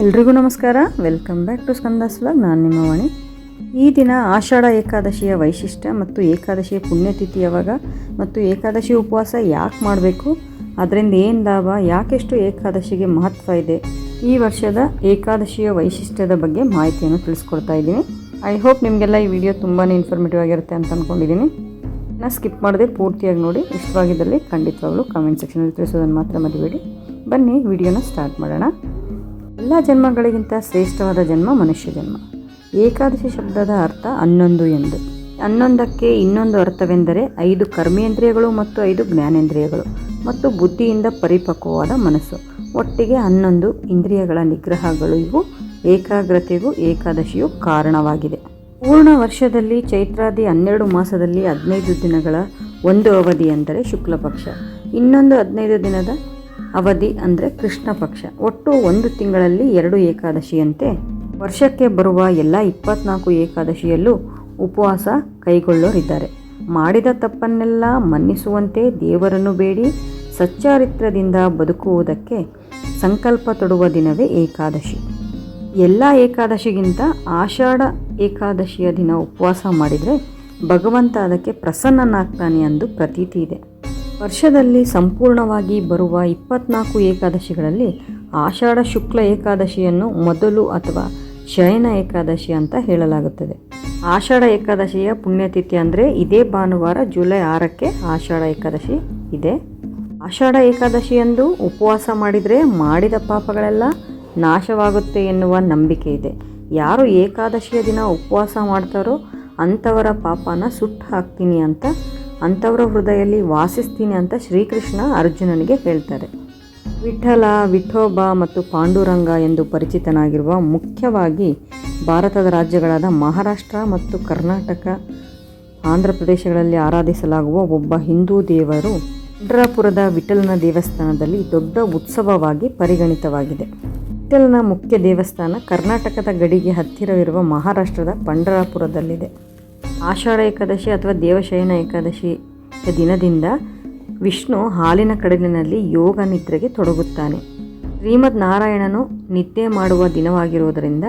ಎಲ್ರಿಗೂ ನಮಸ್ಕಾರ. Welcome back to Skandas vlog ನಾನು ನಿಮ್ಮ ವಾಣಿ. ಈ ದಿನ ಆಷಾಢ ಏಕಾದಶಿಯ ವೈಶಿಷ್ಟ್ಯ ಮತ್ತು ಏಕಾದಶಿಯ ಪುಣ್ಯತಿಥಿ ಯಾವಾಗ ಮತ್ತು ಏಕಾದಶಿ ಉಪವಾಸ ಯಾಕೆ ಮಾಡಬೇಕು? ಅದರಿಂದ ಏನು ಲಾಭ? ಯಾಕೆಷ್ಟು ಏಕಾದಶಿಗೆ ಮಹತ್ವ ಇದೆ? ಈ ವರ್ಷದ ಏಕಾದಶಿಯ ವೈಶಿಷ್ಟ್ಯದ ಬಗ್ಗೆ ಮಾಹಿತಿಯನ್ನು ತಿಳಿಸ್ಕೊಡ್ತಾ ಇದ್ದೀನಿ. ಐ ಹೋಪ್ ನಿಮಗೆಲ್ಲ ಈ ವಿಡಿಯೋ ತುಂಬಾ ಇನ್ಫಾರ್ಮೇಟಿವ್ ಆಗಿರುತ್ತೆ ಅಂತ ಅಂದ್ಕೊಂಡಿದ್ದೀನಿ ನಾನು ಸ್ಕಿಪ್ ಮಾಡದೆ ಪೂರ್ತಿಯಾಗಿ ನೋಡಿ. ಇಷ್ಟವಾಗಿದ್ದಲ್ಲಿ ಖಂಡಿತವಾಗ್ಲೂ ಕಮೆಂಟ್ ಸೆಕ್ಷನಲ್ಲಿ ತಿಳಿಸೋದನ್ನು ಮಾತ್ರ ಮರಿಬೇಡಿ. ಬನ್ನಿ ವಿಡಿಯೋನ ಸ್ಟಾರ್ಟ್ ಮಾಡೋಣ. ಎಲ್ಲ ಜನ್ಮಗಳಿಗಿಂತ ಶ್ರೇಷ್ಠವಾದ ಜನ್ಮ ಮನುಷ್ಯ ಜನ್ಮ. ಏಕಾದಶಿ ಶಬ್ದದ ಅರ್ಥ ಹನ್ನೊಂದು ಎಂದು. ಹನ್ನೊಂದಕ್ಕೆ ಇನ್ನೊಂದು ಅರ್ಥವೆಂದರೆ ಐದು ಕರ್ಮೇಂದ್ರಿಯಗಳು ಮತ್ತು ಐದು ಜ್ಞಾನೇಂದ್ರಿಯಗಳು ಮತ್ತು ಬುದ್ಧಿಯಿಂದ ಪರಿಪಕ್ವವಾದ ಮನಸ್ಸು. ಒಟ್ಟಿಗೆ ಹನ್ನೊಂದು ಇಂದ್ರಿಯಗಳ ನಿಗ್ರಹಗಳು ಇವು. ಏಕಾಗ್ರತೆಗೂ ಏಕಾದಶಿಯು ಕಾರಣವಾಗಿದೆ. ಪೂರ್ಣ ವರ್ಷದಲ್ಲಿ ಚೈತ್ರಾದಿ ಹನ್ನೆರಡು ಮಾಸದಲ್ಲಿ ಹದಿನೈದು ದಿನಗಳ ಒಂದು ಅವಧಿ ಅಂದರೆ ಶುಕ್ಲಪಕ್ಷ. ಇನ್ನೊಂದು ಹದಿನೈದು ದಿನದ ಅವಧಿ ಅಂದರೆ ಕೃಷ್ಣ ಪಕ್ಷ. ಒಟ್ಟು ಒಂದು ತಿಂಗಳಲ್ಲಿ ಎರಡು ಏಕಾದಶಿಯಂತೆ ವರ್ಷಕ್ಕೆ ಬರುವ ಎಲ್ಲ ಇಪ್ಪತ್ನಾಲ್ಕು ಏಕಾದಶಿಯಲ್ಲೂ ಉಪವಾಸ ಕೈಗೊಳ್ಳೋರಿದ್ದಾರೆ. ಮಾಡಿದ ತಪ್ಪನ್ನೆಲ್ಲ ಮನ್ನಿಸುವಂತೆ ದೇವರನ್ನು ಬೇಡಿ, ಸಚ್ಚಾರಿತ್ರದಿಂದ ಬದುಕುವುದಕ್ಕೆ ಸಂಕಲ್ಪ ತೊಡುವ ದಿನವೇ ಏಕಾದಶಿ. ಎಲ್ಲ ಏಕಾದಶಿಗಿಂತ ಆಷಾಢ ಏಕಾದಶಿಯ ದಿನ ಉಪವಾಸ ಮಾಡಿದರೆ ಭಗವಂತ ಅದಕ್ಕೆ ಪ್ರಸನ್ನನಾಗ್ತಾನೆ ಎಂದು ಪ್ರತೀತಿ ಇದೆ. ವರ್ಷದಲ್ಲಿ ಸಂಪೂರ್ಣವಾಗಿ ಬರುವ ಇಪ್ಪತ್ನಾಲ್ಕು ಏಕಾದಶಿಗಳಲ್ಲಿ ಆಷಾಢ ಶುಕ್ಲ ಏಕಾದಶಿಯನ್ನು ಮೊದಲು ಅಥವಾ ಶಯನ ಏಕಾದಶಿ ಅಂತ ಹೇಳಲಾಗುತ್ತದೆ. ಆಷಾಢ ಏಕಾದಶಿಯ ಪುಣ್ಯತಿಥಿ ಅಂದರೆ ಇದೇ ಭಾನುವಾರ ಜುಲೈ ಆರಕ್ಕೆ ಆಷಾಢ ಏಕಾದಶಿ ಇದೆ. ಆಷಾಢ ಏಕಾದಶಿಯಂದು ಉಪವಾಸ ಮಾಡಿದರೆ ಮಾಡಿದ ಪಾಪಗಳೆಲ್ಲ ನಾಶವಾಗುತ್ತೆ ಎನ್ನುವ ನಂಬಿಕೆ ಇದೆ. ಯಾರು ಏಕಾದಶಿಯ ದಿನ ಉಪವಾಸ ಮಾಡ್ತಾರೋ ಅಂಥವರ ಪಾಪನ ಸುಟ್ಟು ಹಾಕ್ತೀನಿ ಅಂತ ಅಂಥವರ ಹೃದಯದಲ್ಲಿ ವಾಸಿಸ್ತೀನಿ ಅಂತ ಶ್ರೀಕೃಷ್ಣ ಅರ್ಜುನನಿಗೆ ಹೇಳ್ತಾರೆ. ವಿಠಲ, ವಿಠೋಬ ಮತ್ತು ಪಾಂಡುರಂಗ ಎಂದು ಪರಿಚಿತನಾಗಿರುವ ಮುಖ್ಯವಾಗಿ ಭಾರತದ ರಾಜ್ಯಗಳಾದ ಮಹಾರಾಷ್ಟ್ರ ಮತ್ತು ಕರ್ನಾಟಕ, ಆಂಧ್ರ ಪ್ರದೇಶಗಳಲ್ಲಿ ಆರಾಧಿಸಲಾಗುವ ಒಬ್ಬ ಹಿಂದೂ ದೇವರು ಪಂಡ್ರಾಪುರದ ವಿಠಲನ ದೇವಸ್ಥಾನದಲ್ಲಿ ದೊಡ್ಡ ಉತ್ಸವವಾಗಿ ಪರಿಗಣಿತವಾಗಿದೆ. ವಿಠಲನ ಮುಖ್ಯ ದೇವಸ್ಥಾನ ಕರ್ನಾಟಕದ ಗಡಿಗೆ ಹತ್ತಿರವಿರುವ ಮಹಾರಾಷ್ಟ್ರದ ಪಂಢರಪುರದಲ್ಲಿದೆ ಆಷಾಢ ಏಕಾದಶಿ ಅಥವಾ ದೇವಶಯನ ಏಕಾದಶಿಯ ದಿನದಿಂದ ವಿಷ್ಣು ಹಾಲಿನ ಕಡಲಿನಲ್ಲಿ ಯೋಗ ನಿದ್ರೆಗೆ ತೊಡಗುತ್ತಾನೆ. ಶ್ರೀಮದ್ ನಾರಾಯಣನು ನಿದ್ದೆ ಮಾಡುವ ದಿನವಾಗಿರುವುದರಿಂದ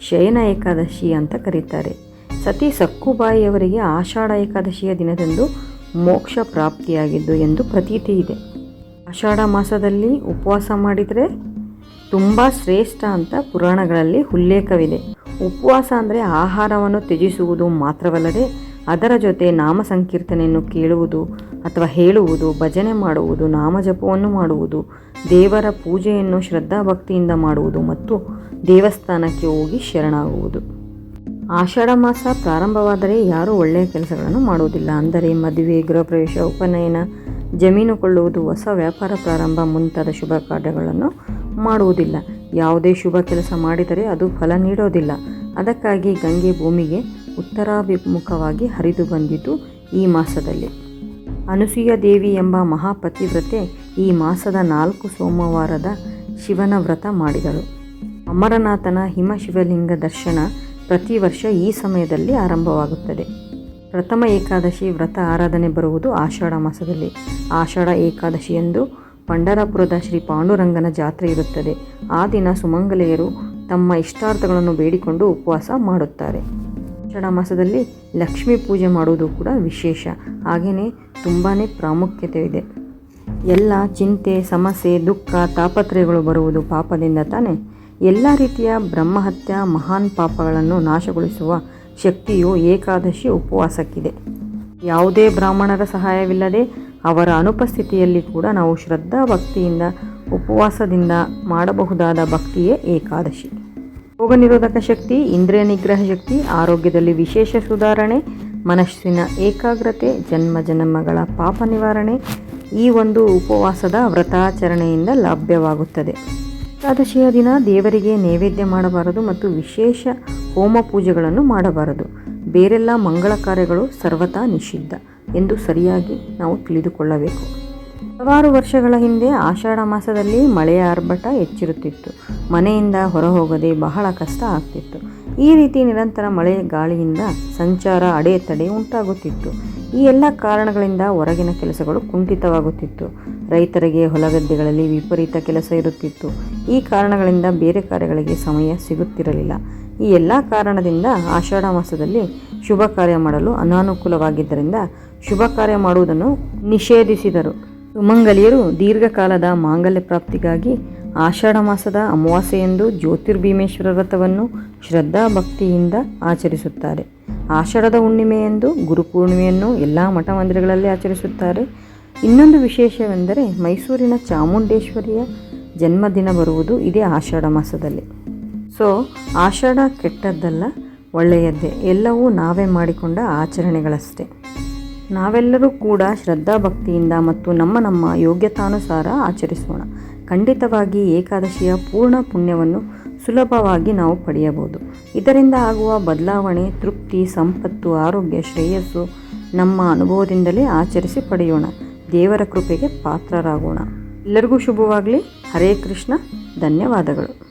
ಶಯನ ಏಕಾದಶಿ ಅಂತ ಕರೀತಾರೆ. ಸತಿ ಸಕ್ಕುಬಾಯಿಯವರಿಗೆ ಆಷಾಢ ಏಕಾದಶಿಯ ದಿನದಂದು ಮೋಕ್ಷ ಪ್ರಾಪ್ತಿಯಾಗಿದ್ದು ಎಂದು ಪ್ರತೀತಿ ಇದೆ. ಆಷಾಢ ಮಾಸದಲ್ಲಿ ಉಪವಾಸ ಮಾಡಿದರೆ ತುಂಬ ಶ್ರೇಷ್ಠ ಅಂತ ಪುರಾಣಗಳಲ್ಲಿ ಉಲ್ಲೇಖವಿದೆ. ಉಪವಾಸ ಅಂದರೆ ಆಹಾರವನ್ನು ತ್ಯಜಿಸುವುದು ಮಾತ್ರವಲ್ಲದೆ ಅದರ ಜೊತೆ ನಾಮ ಸಂಕೀರ್ತನೆಯನ್ನು ಕೇಳುವುದು ಅಥವಾ ಹೇಳುವುದು, ಭಜನೆ ಮಾಡುವುದು, ನಾಮಜಪವನ್ನು ಮಾಡುವುದು, ದೇವರ ಪೂಜೆಯನ್ನು ಶ್ರದ್ಧಾಭಕ್ತಿಯಿಂದ ಮಾಡುವುದು ಮತ್ತು ದೇವಸ್ಥಾನಕ್ಕೆ ಹೋಗಿ ಶರಣಾಗುವುದು. ಆಷಾಢ ಮಾಸ ಪ್ರಾರಂಭವಾದರೆ ಯಾರೂ ಒಳ್ಳೆಯ ಕೆಲಸಗಳನ್ನು ಮಾಡುವುದಿಲ್ಲ. ಅಂದರೆ ಮದುವೆ, ಗೃಹಪ್ರವೇಶ, ಉಪನಯನ, ಜಮೀನು ಕೊಳ್ಳುವುದು, ಹೊಸ ವ್ಯಾಪಾರ ಪ್ರಾರಂಭ ಮುಂತಾದ ಶುಭ ಕಾರ್ಯಗಳನ್ನು ಮಾಡುವುದಿಲ್ಲ. ಯಾವುದೇ ಶುಭ ಕೆಲಸ ಮಾಡಿದರೆ ಅದು ಫಲ ನೀಡೋದಿಲ್ಲ. ಅದಕ್ಕಾಗಿ ಗಂಗೆ ಭೂಮಿಗೆ ಉತ್ತರಾಭಿಮುಖವಾಗಿ ಹರಿದು ಬಂದಿತು ಈ ಮಾಸದಲ್ಲಿ. ಅನುಸೂಯ ದೇವಿ ಎಂಬ ಮಹಾಪತಿವ್ರತೆ ಈ ಮಾಸದ ನಾಲ್ಕು ಸೋಮವಾರದ ಶಿವನ ವ್ರತ ಮಾಡಿದಳು. ಅಮರನಾಥನ ಹಿಮಶಿವಲಿಂಗ ದರ್ಶನ ಪ್ರತಿ ವರ್ಷ ಈ ಸಮಯದಲ್ಲಿ ಆರಂಭವಾಗುತ್ತದೆ. ಪ್ರಥಮ ಏಕಾದಶಿ ವ್ರತ ಆರಾಧನೆ ಬರುವುದು ಆಷಾಢ ಮಾಸದಲ್ಲಿ. ಆಷಾಢ ಏಕಾದಶಿಯಂದು ಪಂಡರಪುರದ ಶ್ರೀ ಪಾಂಡುರಂಗನ ಜಾತ್ರೆ ಇರುತ್ತದೆ. ಆ ದಿನ ಸುಮಂಗಲೆಯರು ತಮ್ಮ ಇಷ್ಟಾರ್ಥಗಳನ್ನು ಬೇಡಿಕೊಂಡು ಉಪವಾಸ ಮಾಡುತ್ತಾರೆ. ಆಷಾಢ ಮಾಸದಲ್ಲಿ ಲಕ್ಷ್ಮೀ ಪೂಜೆ ಮಾಡುವುದು ಕೂಡ ವಿಶೇಷ. ಹಾಗೆಯೇ ತುಂಬಾ ಪ್ರಾಮುಖ್ಯತೆ ಇದೆ ಎಲ್ಲ ಚಿಂತೆ, ಸಮಸ್ಯೆ, ದುಃಖ, ತಾಪತ್ರಯಗಳು ಬರುವುದು ಪಾಪದಿಂದ ತಾನೇ. ಎಲ್ಲ ರೀತಿಯ ಬ್ರಹ್ಮಹತ್ಯ ಮಹಾನ್ ಪಾಪಗಳನ್ನು ನಾಶಗೊಳಿಸುವ ಶಕ್ತಿಯು ಏಕಾದಶಿ ಉಪವಾಸಕ್ಕಿದೆ. ಯಾವುದೇ ಬ್ರಾಹ್ಮಣರ ಸಹಾಯವಿಲ್ಲದೆ ಅವರ ಅನುಪಸ್ಥಿತಿಯಲ್ಲಿ ಕೂಡ ನಾವು ಶ್ರದ್ಧಾ ಭಕ್ತಿಯಿಂದ ಉಪವಾಸದಿಂದ ಮಾಡಬಹುದಾದ ಭಕ್ತಿಯೇ ಏಕಾದಶಿ. ರೋಗ ನಿರೋಧಕ ಶಕ್ತಿ, ಇಂದ್ರಿಯ ನಿಗ್ರಹ ಶಕ್ತಿ, ಆರೋಗ್ಯದಲ್ಲಿ ವಿಶೇಷ ಸುಧಾರಣೆ, ಮನಸ್ಸಿನ ಏಕಾಗ್ರತೆ, ಜನ್ಮ ಜನ್ಮಗಳ ಪಾಪ ನಿವಾರಣೆ ಈ ಒಂದು ಉಪವಾಸದ ವ್ರತಾಚರಣೆಯಿಂದ ಲಭ್ಯವಾಗುತ್ತದೆ. ಏಕಾದಶಿಯ ದಿನ ದೇವರಿಗೆ ನೈವೇದ್ಯ ಮಾಡಬಾರದು ಮತ್ತು ವಿಶೇಷ ಹೋಮ ಪೂಜೆಗಳನ್ನು ಮಾಡಬಾರದು. ಬೇರೆಲ್ಲ ಮಂಗಳ ಕಾರ್ಯಗಳು ಸರ್ವತಾ ನಿಷಿದ್ಧ. ಎಂದು ಸರಿಯಾಗಿ ನಾವು ತಿಳಿದುಕೊಳ್ಳಬೇಕು. ಹಲವಾರು ವರ್ಷಗಳ ಹಿಂದೆ ಆಷಾಢ ಮಾಸದಲ್ಲಿ ಮಳೆಯ ಆರ್ಭಟ ಹೆಚ್ಚಿರುತ್ತಿತ್ತು. ಮನೆಯಿಂದ ಹೊರಹೋಗದೆ ಬಹಳ ಕಷ್ಟ ಆಗ್ತಿತ್ತು. ಈ ರೀತಿ ನಿರಂತರ ಮಳೆ ಗಾಳಿಯಿಂದ ಸಂಚಾರ ಅಡೆತಡೆ ಉಂಟಾಗುತ್ತಿತ್ತು. ಈ ಎಲ್ಲ ಕಾರಣಗಳಿಂದ ಹೊರಗಿನ ಕೆಲಸಗಳು ಕುಂಠಿತವಾಗುತ್ತಿತ್ತು. ರೈತರಿಗೆ ಹೊಲಗದ್ದೆಗಳಲ್ಲಿ ವಿಪರೀತ ಕೆಲಸ ಇರುತ್ತಿತ್ತು. ಈ ಕಾರಣಗಳಿಂದ ಬೇರೆ ಕಾರ್ಯಗಳಿಗೆ ಸಮಯ ಸಿಗುತ್ತಿರಲಿಲ್ಲ. ಈ ಎಲ್ಲ ಕಾರಣದಿಂದ ಆಷಾಢ ಮಾಸದಲ್ಲಿ ಶುಭ ಕಾರ್ಯ ಮಾಡಲು ಅನಾನುಕೂಲವಾಗಿದ್ದರಿಂದ ಶುಭ ಕಾರ್ಯ ಮಾಡುವುದನ್ನು ನಿಷೇಧಿಸಿದರು. ಸುಮಂಗಲಿಯರು ದೀರ್ಘಕಾಲದ ಮಾಂಗಲ್ಯ ಪ್ರಾಪ್ತಿಗಾಗಿ ಆಷಾಢ ಮಾಸದ ಅಮಾವಾಸ್ಯೆಯಂದು ಜ್ಯೋತಿರ್ಭೀಮೇಶ್ವರ ವ್ರತವನ್ನು ಶ್ರದ್ಧಾ ಭಕ್ತಿಯಿಂದ ಆಚರಿಸುತ್ತಾರೆ. ಆಷಾಢದ ಹುಣ್ಣಿಮೆಯೆಂದು ಗುರುಪೂರ್ಣಿಮೆಯನ್ನು ಎಲ್ಲ ಮಠ ಮಂದಿರಗಳಲ್ಲಿ ಆಚರಿಸುತ್ತಾರೆ. ಇನ್ನೊಂದು ವಿಶೇಷವೆಂದರೆ ಮೈಸೂರಿನ ಚಾಮುಂಡೇಶ್ವರಿಯ ಜನ್ಮದಿನ ಬರುವುದು ಇದೇ ಆಷಾಢ ಮಾಸದಲ್ಲಿ. ಸೊ, ಆಷಾಢ ಕೆಟ್ಟದ್ದಲ್ಲ. ಒಳ್ಳೆಯದ್ದೇ. ಎಲ್ಲವೂ ನಾವೇ ಮಾಡಿಕೊಂಡ ಆಚರಣೆಗಳಷ್ಟೇ. ನಾವೆಲ್ಲರೂ ಕೂಡ ಶ್ರದ್ಧಾಭಕ್ತಿಯಿಂದ ಮತ್ತು ನಮ್ಮ ನಮ್ಮ ಯೋಗ್ಯತಾನುಸಾರ ಆಚರಿಸೋಣ. ಖಂಡಿತವಾಗಿ ಏಕಾದಶಿಯ ಪೂರ್ಣ ಪುಣ್ಯವನ್ನು ಸುಲಭವಾಗಿ ನಾವು ಪಡೆಯಬಹುದು. ಇದರಿಂದ ಆಗುವ ಬದಲಾವಣೆ, ತೃಪ್ತಿ, ಸಂಪತ್ತು, ಆರೋಗ್ಯ, ಶ್ರೇಯಸ್ಸು ನಮ್ಮ ಅನುಭವದಿಂದಲೇ ಆಚರಿಸಿ ಪಡೆಯೋಣ. ದೇವರ ಕೃಪೆಗೆ ಪಾತ್ರರಾಗೋಣ. ಎಲ್ಲರಿಗೂ ಶುಭವಾಗಲಿ. ಹರೇ ಕೃಷ್ಣ. ಧನ್ಯವಾದಗಳು.